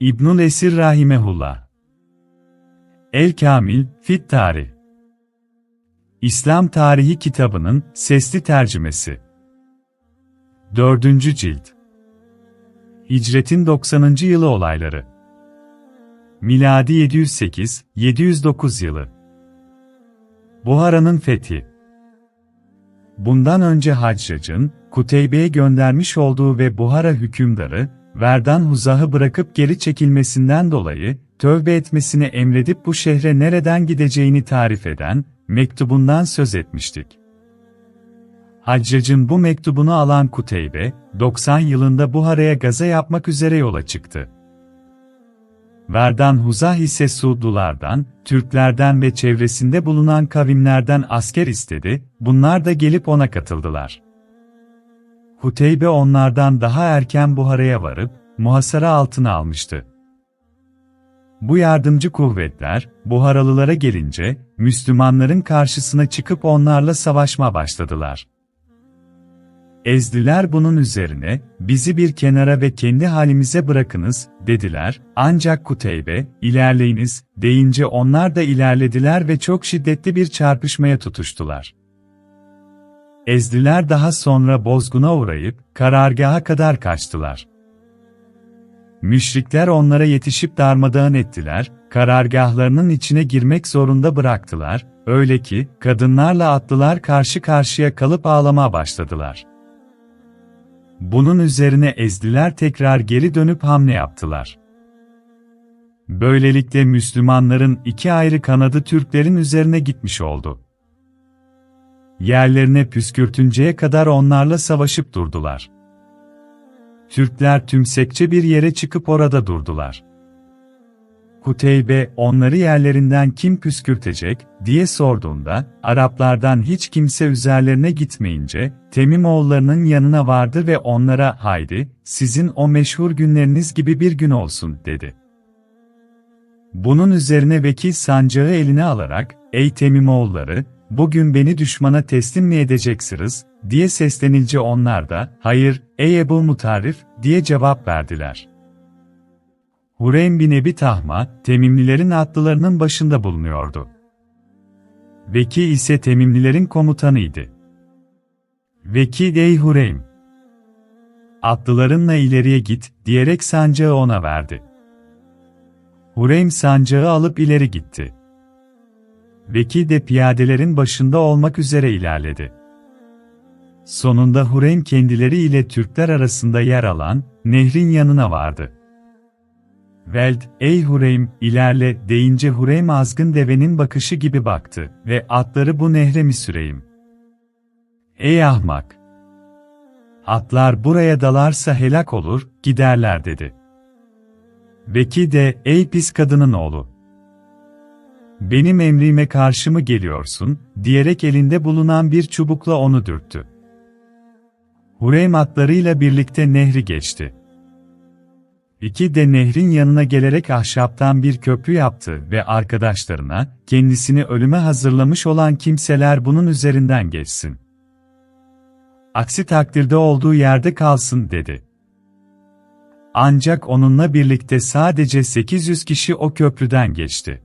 İbnül Esir Rahimehullah. El Kamil, Fit Tarih. İslam Tarihi kitabının sesli tercümesi. 4. Cilt. Hicretin 90. yılı olayları. Miladi 708-709 yılı. Buhara'nın fethi. Bundan önce Haccac'ın, Kuteybe'ye göndermiş olduğu ve Buhara hükümdarı, Verdan Huzah'ı bırakıp geri çekilmesinden dolayı, tövbe etmesini emredip bu şehre nereden gideceğini tarif eden, mektubundan söz etmiştik. Haccac'ın bu mektubunu alan Kuteybe, 90 yılında Buhara'ya gaza yapmak üzere yola çıktı. Verdan Huzah ise Suudlulardan, Türklerden ve çevresinde bulunan kavimlerden asker istedi, bunlar da gelip ona katıldılar. Huteybe onlardan daha erken Buhara'ya varıp, muhasara altına almıştı. Bu yardımcı kuvvetler, Buharalılara gelince, Müslümanların karşısına çıkıp onlarla savaşma başladılar. Ezdiler bunun üzerine, bizi bir kenara ve kendi halimize bırakınız, dediler, ancak Kuteybe, ilerleyiniz, deyince onlar da ilerlediler ve çok şiddetli bir çarpışmaya tutuştular. Ezdiler daha sonra bozguna uğrayıp, karargaha kadar kaçtılar. Müşrikler onlara yetişip darmadağın ettiler, karargahlarının içine girmek zorunda bıraktılar, öyle ki, kadınlarla atlılar karşı karşıya kalıp ağlamaya başladılar. Bunun üzerine ezdiler tekrar geri dönüp hamle yaptılar. Böylelikle Müslümanların iki ayrı kanadı Türklerin üzerine gitmiş oldu. Yerlerine püskürtünceye kadar onlarla savaşıp durdular. Türkler tümsekçe bir yere çıkıp orada durdular. Kuteybe, onları yerlerinden kim püskürtecek, diye sorduğunda, Araplardan hiç kimse üzerlerine gitmeyince, Temimoğullarının yanına vardı ve onlara, haydi, sizin o meşhur günleriniz gibi bir gün olsun, dedi. Bunun üzerine vekil sancağı eline alarak, ey Temimoğulları, bugün beni düşmana teslim mi edeceksiniz, diye seslenilince onlar da, hayır, ey Ebu Mutarif, diye cevap verdiler. Hureym bin Ebi Tahma, Temimlilerin atlılarının başında bulunuyordu. Veki ise Temimlilerin komutanıydı. Veki ey Hureym! Atlılarınla ileriye git, diyerek sancağı ona verdi. Hureym sancağı alıp ileri gitti. Veki de piyadelerin başında olmak üzere ilerledi. Sonunda Hureym kendileri ile Türkler arasında yer alan, nehrin yanına vardı. Veld, ey Hureym, ilerle deyince Hureym azgın devenin bakışı gibi baktı ve atları bu nehre mi süreyim? Ey ahmak! Atlar buraya dalarsa helak olur, giderler dedi. Veki de, ey pis kadının oğlu! Benim emrime karşı mı geliyorsun, diyerek elinde bulunan bir çubukla onu dürttü. Hureym atlarıyla birlikte nehri geçti. İki de nehrin yanına gelerek ahşaptan bir köprü yaptı ve arkadaşlarına, kendisini ölüme hazırlamış olan kimseler bunun üzerinden geçsin. Aksi takdirde olduğu yerde kalsın dedi. Ancak onunla birlikte sadece 800 kişi o köprüden geçti.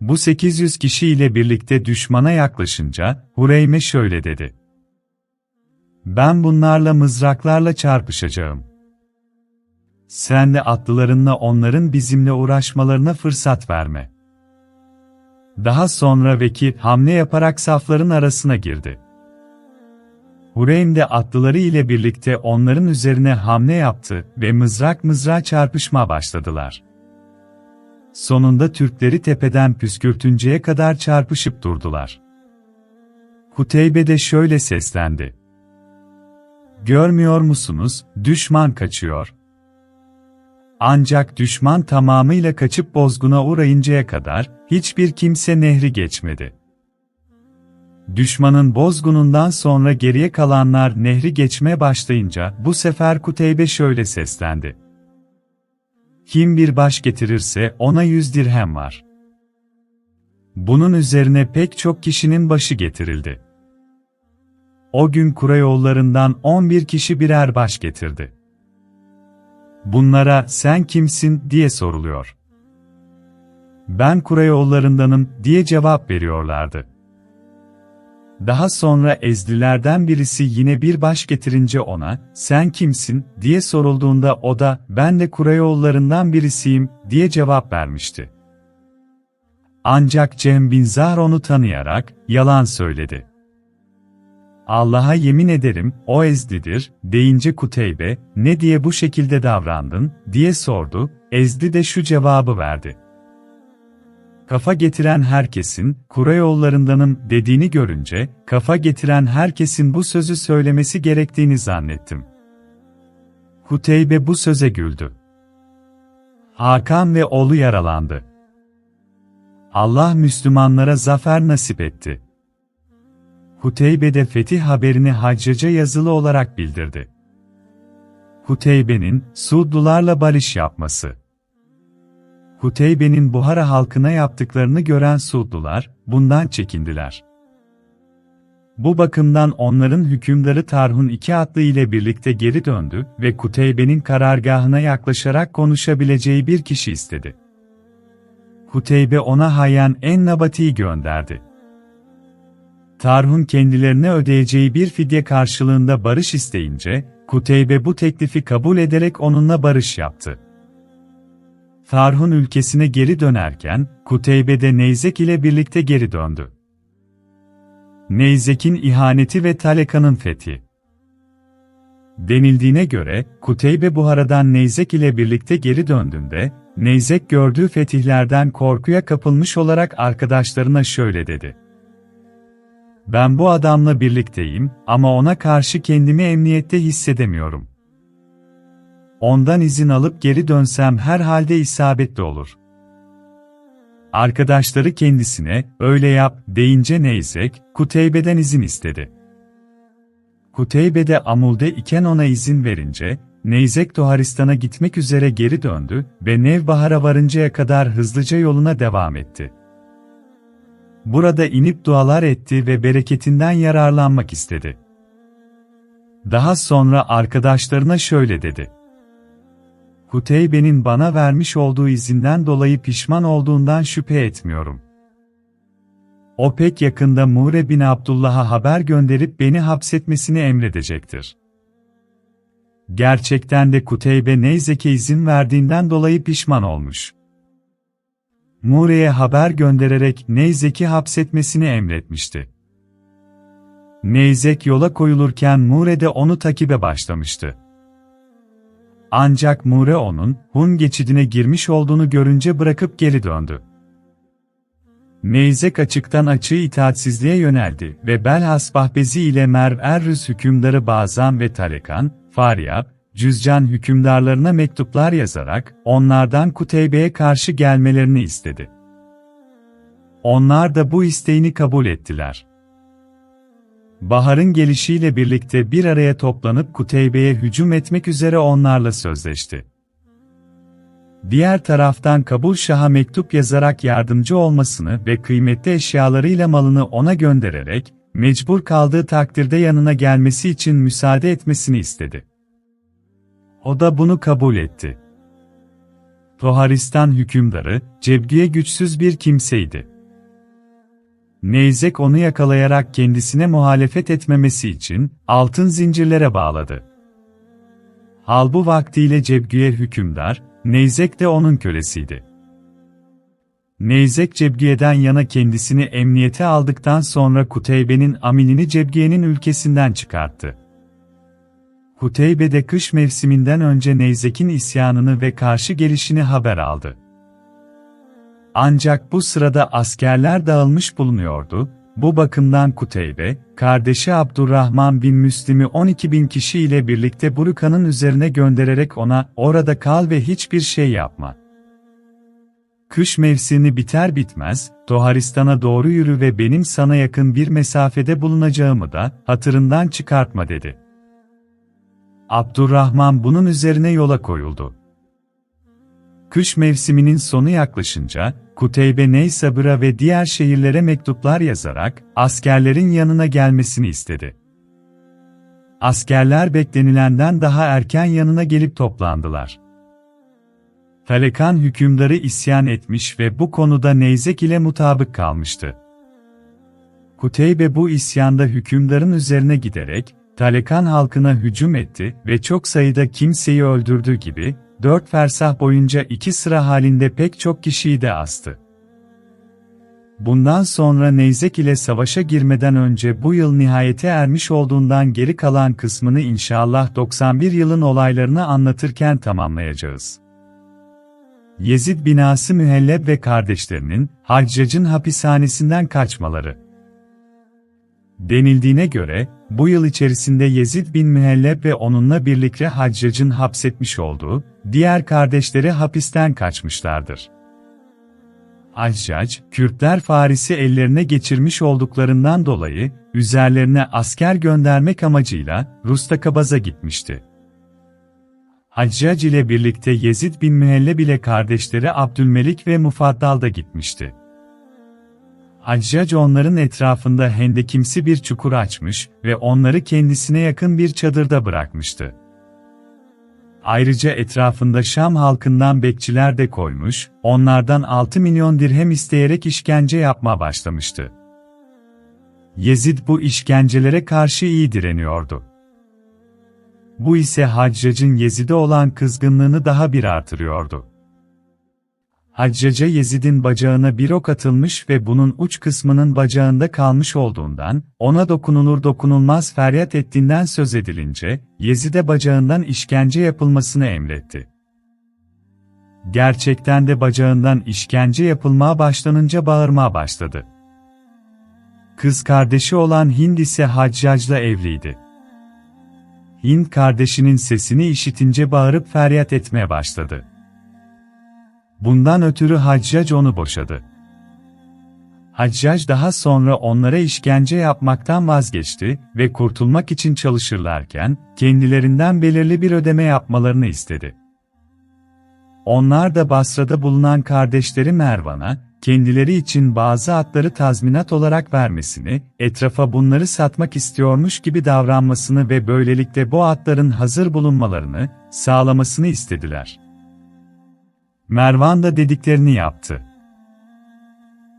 Bu 800 kişi ile birlikte düşmana yaklaşınca, Hureyme şöyle dedi. Ben bunlarla mızraklarla çarpışacağım. Sen de atlılarınla onların bizimle uğraşmalarına fırsat verme. Daha sonra vekil hamle yaparak safların arasına girdi. Hureym de atlıları ile birlikte onların üzerine hamle yaptı ve mızrak mızrağa çarpışma başladılar. Sonunda Türkleri tepeden püskürtünceye kadar çarpışıp durdular. Kuteybe de şöyle seslendi. Görmüyor musunuz, düşman kaçıyor. Ancak düşman tamamıyla kaçıp bozguna uğrayıncaya kadar, hiçbir kimse nehri geçmedi. Düşmanın bozgunundan sonra geriye kalanlar nehri geçmeye başlayınca bu sefer Kuteybe şöyle seslendi. Kim bir baş getirirse ona yüz dirhem var. Bunun üzerine pek çok kişinin başı getirildi. O gün kura yollarından 11 kişi birer baş getirdi. Bunlara sen kimsin diye soruluyor. Ben Kurayollarındanım diye cevap veriyorlardı. Daha sonra ezdilerden birisi yine bir baş getirince ona, sen kimsin, diye sorulduğunda o da, ben de Kurayollarından birisiyim, diye cevap vermişti. Ancak Cem bin Zahr onu tanıyarak, yalan söyledi. Allah'a yemin ederim, o Ezdi'dir, deyince Kuteybe, ne diye bu şekilde davrandın, diye sordu, Ezdi de şu cevabı verdi. Kafa getiren herkesin, Kurayollarındanım dediğini görünce, kafa getiren herkesin bu sözü söylemesi gerektiğini zannettim. Kuteybe bu söze güldü. Hakan ve oğlu yaralandı. Allah Müslümanlara zafer nasip etti. Huteybe fetih haberini Haccaca yazılı olarak bildirdi. Huteybe'nin, Suudlularla barış yapması. Huteybe'nin Buhara halkına yaptıklarını gören Suudlular, bundan çekindiler. Bu bakımdan onların hükümdarı Tarhun iki atlı ile birlikte geri döndü ve Kuteybe'nin karargahına yaklaşarak konuşabileceği bir kişi istedi. Huteybe ona Hayyan en Nabati'yi gönderdi. Tarhun kendilerine ödeyeceği bir fidye karşılığında barış isteyince, Kuteybe bu teklifi kabul ederek onunla barış yaptı. Tarhun ülkesine geri dönerken, Kuteybe de Neyzek ile birlikte geri döndü. Neyzek'in ihaneti ve Taleka'nın fethi. Denildiğine göre, Kuteybe Buhara'dan Neyzek ile birlikte geri döndüğünde, Neyzek gördüğü fetihlerden korkuya kapılmış olarak arkadaşlarına şöyle dedi. Ben bu adamla birlikteyim ama ona karşı kendimi emniyette hissedemiyorum. Ondan izin alıp geri dönsem herhalde isabetli olur. Arkadaşları kendisine, öyle yap, deyince Neyzek, Kuteybe'den izin istedi. Kuteybe de Amul'de iken ona izin verince, Neyzek Toharistan'a gitmek üzere geri döndü ve Nevbahar'a varıncaya kadar hızlıca yoluna devam etti. Burada inip dualar etti ve bereketinden yararlanmak istedi. Daha sonra arkadaşlarına şöyle dedi. Huteybe'nin bana vermiş olduğu izinden dolayı pişman olduğundan şüphe etmiyorum. O pek yakında Mure bin Abdullah'a haber gönderip beni hapsetmesini emredecektir. Gerçekten de Kuteybe Neyzek'e izin verdiğinden dolayı pişman olmuş. Mure'ye haber göndererek Neyzek'i hapsetmesini emretmişti. Neyzek yola koyulurken Mure de onu takibe başlamıştı. Ancak Mure onun, Hun geçidine girmiş olduğunu görünce bırakıp geri döndü. Neyzek açıktan açığı itaatsizliğe yöneldi ve Belhas Bahbezi ile Merv Errüz hükümdarı Bazan ve Talekan, Faryab, Cüzcan hükümdarlarına mektuplar yazarak onlardan Kuteybe'ye karşı gelmelerini istedi. Onlar da bu isteğini kabul ettiler. Bahar'ın gelişiyle birlikte bir araya toplanıp Kuteybe'ye hücum etmek üzere onlarla sözleşti. Diğer taraftan Kabul Şah'a mektup yazarak yardımcı olmasını ve kıymetli eşyalarıyla malını ona göndererek, mecbur kaldığı takdirde yanına gelmesi için müsaade etmesini istedi. O da bunu kabul etti. Toharistan hükümdarı, Cebgiye güçsüz bir kimseydi. Neyzek onu yakalayarak kendisine muhalefet etmemesi için altın zincirlere bağladı. Hal bu vaktiyle Cebgiye hükümdar, Neyzek de onun kölesiydi. Neyzek Cebgiye'den yana kendisini emniyete aldıktan sonra Kuteybe'nin aminini Cebgiye'nin ülkesinden çıkarttı. Kuteybe de kış mevsiminden önce Neyzek'in isyanını ve karşı gelişini haber aldı. Ancak bu sırada askerler dağılmış bulunuyordu, bu bakımdan Kuteybe, kardeşi Abdurrahman bin Müslim'i 12 bin kişi ile birlikte Buruka'nın üzerine göndererek ona, orada kal ve hiçbir şey yapma. Kış mevsimi biter bitmez, Toharistan'a doğru yürü ve benim sana yakın bir mesafede bulunacağımı da, hatırından çıkartma dedi. Abdurrahman bunun üzerine yola koyuldu. Kış mevsiminin sonu yaklaşınca, Kuteybe Neysabır'a ve diğer şehirlere mektuplar yazarak, askerlerin yanına gelmesini istedi. Askerler beklenilenden daha erken yanına gelip toplandılar. Talekan hükümdarı isyan etmiş ve bu konuda Neyzek ile mutabık kalmıştı. Kuteybe bu isyanda hükümdarın üzerine giderek, Talekan halkına hücum etti ve çok sayıda kimseyi öldürdüğü gibi, dört fersah boyunca iki sıra halinde pek çok kişiyi de astı. Bundan sonra Neyzek ile savaşa girmeden önce bu yıl nihayete ermiş olduğundan geri kalan kısmını inşallah 91 yılın olaylarını anlatırken tamamlayacağız. Yezid binası Mühelleb ve kardeşlerinin, Haccac'ın hapishanesinden kaçmaları. Denildiğine göre, bu yıl içerisinde Yezid bin Mühelleb ve onunla birlikte Haccac'ın hapsetmiş olduğu, diğer kardeşleri hapisten kaçmışlardır. Haccac, Kürtler Faris'i ellerine geçirmiş olduklarından dolayı, üzerlerine asker göndermek amacıyla Rustakabaz'a gitmişti. Haccac ile birlikte Yezid bin Mühelleb ile kardeşleri Abdülmelik ve Mufaddal da gitmişti. Haccac onların etrafında hendekimsi bir çukur açmış ve onları kendisine yakın bir çadırda bırakmıştı. Ayrıca etrafında Şam halkından bekçiler de koymuş, onlardan 6 milyon dirhem isteyerek işkence yapma başlamıştı. Yezid bu işkencelere karşı iyi direniyordu. Bu ise Haccac'ın Yezid'e olan kızgınlığını daha bir artırıyordu. Haccaca Yezid'in bacağına bir ok atılmış ve bunun uç kısmının bacağında kalmış olduğundan, ona dokunulur dokunulmaz feryat ettiğinden söz edilince, Yezid'e bacağından işkence yapılmasını emretti. Gerçekten de bacağından işkence yapılmaya başlanınca bağırmaya başladı. Kız kardeşi olan Hind ise Haccac'la evliydi. Hind kardeşinin sesini işitince bağırıp feryat etmeye başladı. Bundan ötürü Haccac onu boşadı. Haccac daha sonra onlara işkence yapmaktan vazgeçti ve kurtulmak için çalışırlarken, kendilerinden belirli bir ödeme yapmalarını istedi. Onlar da Basra'da bulunan kardeşleri Mervan'a, kendileri için bazı atları tazminat olarak vermesini, etrafa bunları satmak istiyormuş gibi davranmasını ve böylelikle bu atların hazır bulunmalarını sağlamasını istediler. Mervan da dediklerini yaptı.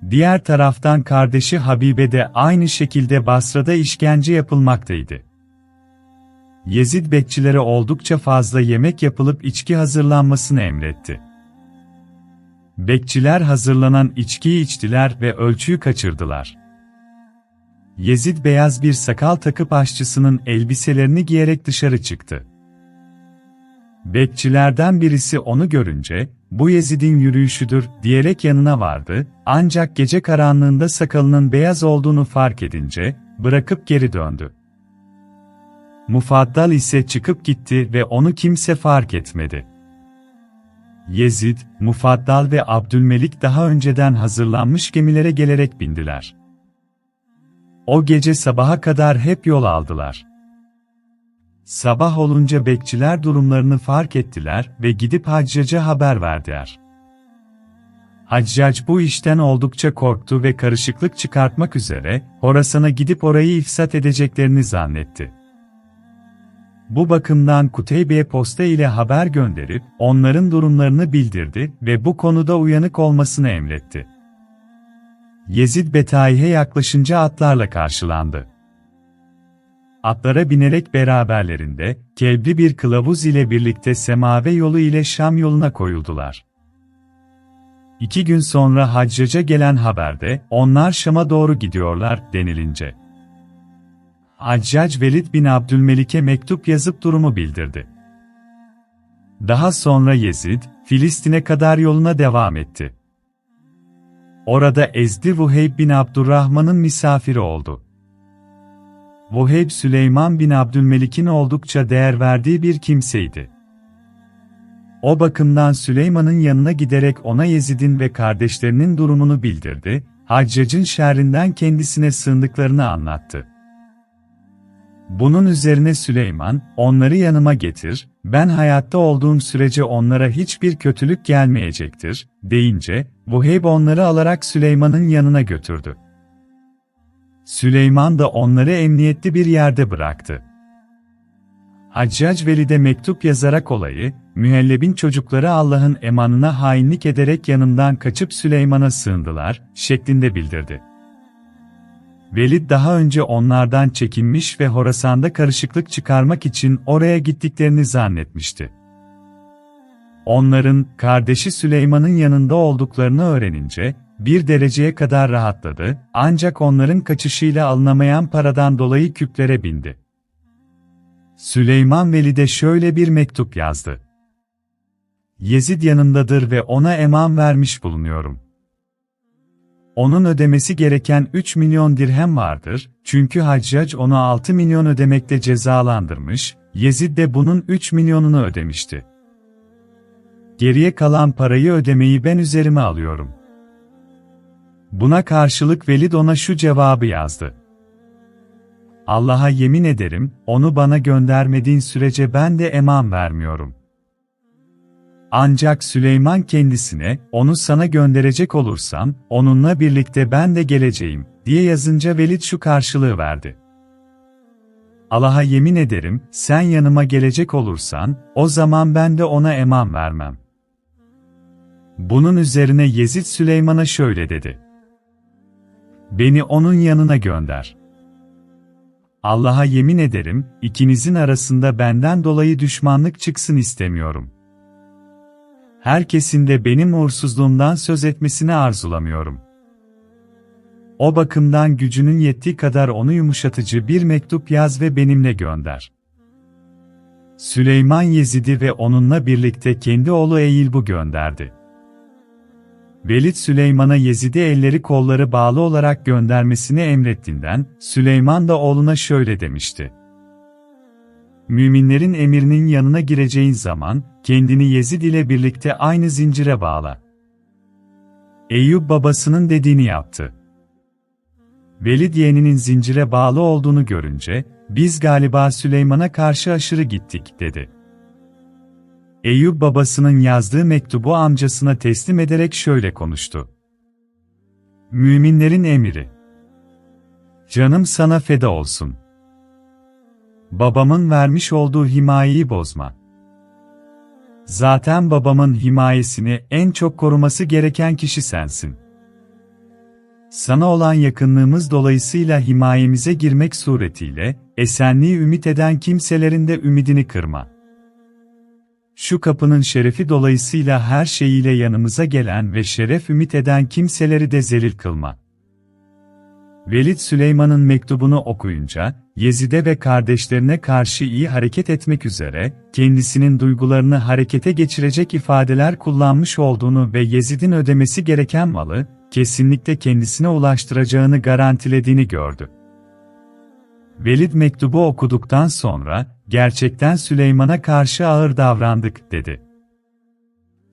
Diğer taraftan kardeşi Habibe de aynı şekilde Basra'da işkence yapılmaktaydı. Yezid bekçilere oldukça fazla yemek yapılıp içki hazırlanmasını emretti. Bekçiler hazırlanan içkiyi içtiler ve ölçüyü kaçırdılar. Yezid beyaz bir sakal takıp aşçısının elbiselerini giyerek dışarı çıktı. Bekçilerden birisi onu görünce, bu Yezid'in yürüyüşüdür diyerek yanına vardı, ancak gece karanlığında sakalının beyaz olduğunu fark edince, bırakıp geri döndü. Mufaddal ise çıkıp gitti ve onu kimse fark etmedi. Yezid, Mufaddal ve Abdülmelik daha önceden hazırlanmış gemilere gelerek bindiler. O gece sabaha kadar hep yol aldılar. Sabah olunca bekçiler durumlarını fark ettiler ve gidip Haccac'a haber verdiler. Haccac bu işten oldukça korktu ve karışıklık çıkartmak üzere, Horasan'a gidip orayı ifsat edeceklerini zannetti. Bu bakımdan Kuteybe'ye posta ile haber gönderip, onların durumlarını bildirdi ve bu konuda uyanık olmasını emretti. Yezid Betaihe yaklaşınca atlarla karşılandı. Atlara binerek beraberlerinde, kelbi bir kılavuz ile birlikte Semave yolu ile Şam yoluna koyuldular. İki gün sonra Haccac'a gelen haberde, onlar Şam'a doğru gidiyorlar, denilince. Haccac Velid bin Abdülmelik'e mektup yazıp durumu bildirdi. Daha sonra Yezid, Filistin'e kadar yoluna devam etti. Orada Ezdi Vuheyb bin Abdurrahman'ın misafiri oldu. Vuheyb Süleyman bin Abdülmelik'in oldukça değer verdiği bir kimseydi. O bakımdan Süleyman'ın yanına giderek ona Yezid'in ve kardeşlerinin durumunu bildirdi, Haccac'ın şerrinden kendisine sığındıklarını anlattı. Bunun üzerine Süleyman, onları yanıma getir, ben hayatta olduğum sürece onlara hiçbir kötülük gelmeyecektir, deyince, Vuheyb onları alarak Süleyman'ın yanına götürdü. Süleyman da onları emniyetli bir yerde bıraktı. Haccac Veli'de mektup yazarak olayı, mühellebin çocukları Allah'ın emanına hainlik ederek yanından kaçıp Süleyman'a sığındılar, şeklinde bildirdi. Velid daha önce onlardan çekinmiş ve Horasan'da karışıklık çıkarmak için oraya gittiklerini zannetmişti. Onların, kardeşi Süleyman'ın yanında olduklarını öğrenince, bir dereceye kadar rahatladı, ancak onların kaçışıyla alınamayan paradan dolayı küplere bindi. Süleyman Velid'e şöyle bir mektup yazdı. Yezid yanındadır ve ona eman vermiş bulunuyorum. Onun ödemesi gereken 3 milyon dirhem vardır, çünkü Haccac onu 6 milyon ödemekle cezalandırmış, Yezid de bunun 3 milyonunu ödemişti. Geriye kalan parayı ödemeyi ben üzerime alıyorum. Buna karşılık Velid ona şu cevabı yazdı. Allah'a yemin ederim, onu bana göndermediğin sürece ben de eman vermiyorum. Ancak Süleyman kendisine, onu sana gönderecek olursam, onunla birlikte ben de geleceğim, diye yazınca Velid şu karşılığı verdi. Allah'a yemin ederim, sen yanıma gelecek olursan, o zaman ben de ona eman vermem. Bunun üzerine Yezid Süleyman'a şöyle dedi. Beni onun yanına gönder. Allah'a yemin ederim, ikinizin arasında benden dolayı düşmanlık çıksın istemiyorum. Herkesin de benim uğursuzluğumdan söz etmesini arzulamıyorum. O bakımdan gücünün yettiği kadar onu yumuşatıcı bir mektup yaz ve benimle gönder. Süleyman Yezid'i ve onunla birlikte kendi oğlu Eylb'u gönderdi. Velid Süleyman'a Yezid'i elleri kolları bağlı olarak göndermesini emrettiğinden, Süleyman da oğluna şöyle demişti. Müminlerin emirinin yanına gireceğin zaman, kendini Yezid ile birlikte aynı zincire bağla. Eyüp babasının dediğini yaptı. Velid yeğeninin zincire bağlı olduğunu görünce, biz galiba Süleyman'a karşı aşırı gittik, dedi. Eyüp babasının yazdığı mektubu amcasına teslim ederek şöyle konuştu. Müminlerin emiri. Canım sana feda olsun. Babamın vermiş olduğu himayeyi bozma. Zaten babamın himayesini en çok koruması gereken kişi sensin. Sana olan yakınlığımız dolayısıyla himayemize girmek suretiyle, esenliği ümit eden kimselerin de ümidini kırma. Şu kapının şerefi dolayısıyla her şeyiyle yanımıza gelen ve şeref ümit eden kimseleri de zelil kılma. Velid Süleyman'ın mektubunu okuyunca, Yezid'e ve kardeşlerine karşı iyi hareket etmek üzere, kendisinin duygularını harekete geçirecek ifadeler kullanmış olduğunu ve Yezid'in ödemesi gereken malı, kesinlikle kendisine ulaştıracağını garantilediğini gördü. Velid mektubu okuduktan sonra, gerçekten Süleyman'a karşı ağır davrandık, dedi.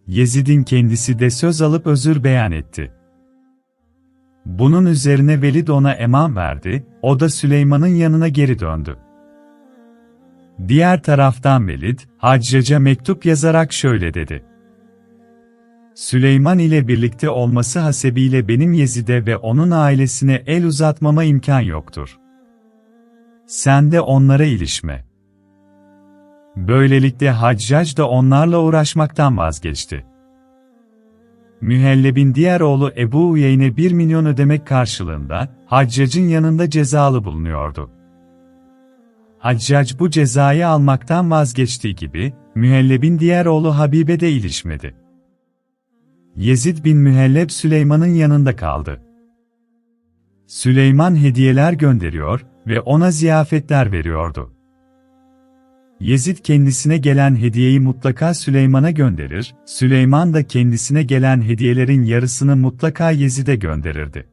Yezid'in kendisi de söz alıp özür beyan etti. Bunun üzerine Velid ona eman verdi, o da Süleyman'ın yanına geri döndü. Diğer taraftan Velid, Haccac'a mektup yazarak şöyle dedi. Süleyman ile birlikte olması hasebiyle benim Yezid'e ve onun ailesine el uzatmama imkan yoktur. Sen de onlara ilişme. Böylelikle Haccac da onlarla uğraşmaktan vazgeçti. Mühelleb'in diğer oğlu Ebu Uyeyne 1 milyon ödemek karşılığında, Haccac'ın yanında cezalı bulunuyordu. Haccac bu cezayı almaktan vazgeçtiği gibi, Mühelleb'in diğer oğlu Habibe de ilişmedi. Yezid bin Mühelleb Süleyman'ın yanında kaldı. Süleyman hediyeler gönderiyor ve ona ziyafetler veriyordu. Yezid kendisine gelen hediyeyi mutlaka Süleyman'a gönderir, Süleyman da kendisine gelen hediyelerin yarısını mutlaka Yezid'e gönderirdi.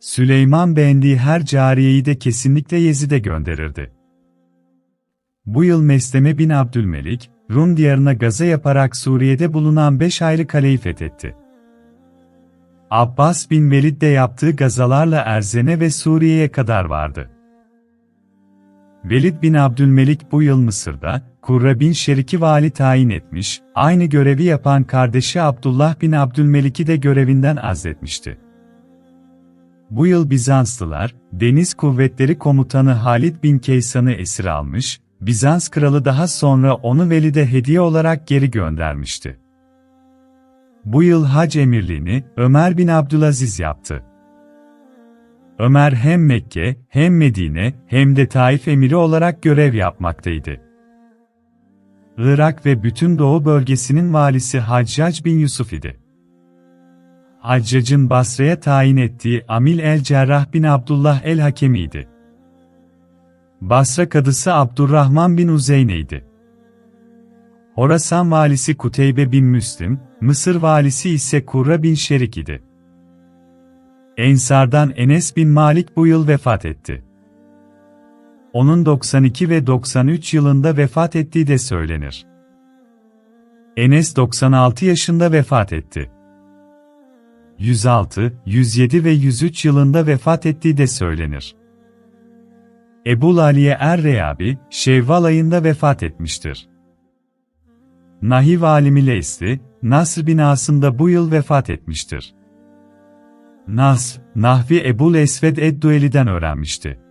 Süleyman beğendiği her cariyeyi de kesinlikle Yezid'e gönderirdi. Bu yıl Mesleme bin Abdülmelik, Rum diyarına gaza yaparak Suriye'de bulunan beş ayrı kaleyi fethetti. Abbas bin Velid de yaptığı gazalarla Erzene ve Suriye'ye kadar vardı. Velid bin Abdülmelik bu yıl Mısır'da, Kurra bin Şerik'i vali tayin etmiş, aynı görevi yapan kardeşi Abdullah bin Abdülmelik'i de görevinden azletmişti. Bu yıl Bizanslılar, Deniz Kuvvetleri Komutanı Halid bin Kaysan'ı esir almış Bizans kralı daha sonra onu Velid'e hediye olarak geri göndermişti. Bu yıl hac emirliğini Ömer bin Abdülaziz yaptı. Ömer hem Mekke, hem Medine, hem de Taif emiri olarak görev yapmaktaydı. Irak ve bütün Doğu bölgesinin valisi Haccac bin Yusuf idi. Haccac'ın Basra'ya tayin ettiği Amil el-Cerrah bin Abdullah el-Hakemi'ydi. Basra kadısı Abdurrahman bin Uzeyne'ydi. Horasan valisi Kuteybe bin Müslim, Mısır valisi ise Kurra bin Şerik idi. Ensardan Enes bin Malik bu yıl vefat etti. Onun 92 ve 93 yılında vefat ettiği de söylenir. Enes 96 yaşında vefat etti. 106, 107 ve 103 yılında vefat ettiği de söylenir. Ebu Aliye Er-Reyabi, Şevval ayında vefat etmiştir. Nahiv alimi Leysli, Nasr binasında bu yıl vefat etmiştir. Nas, Nahvi Ebul Esved Eddueli'den öğrenmişti.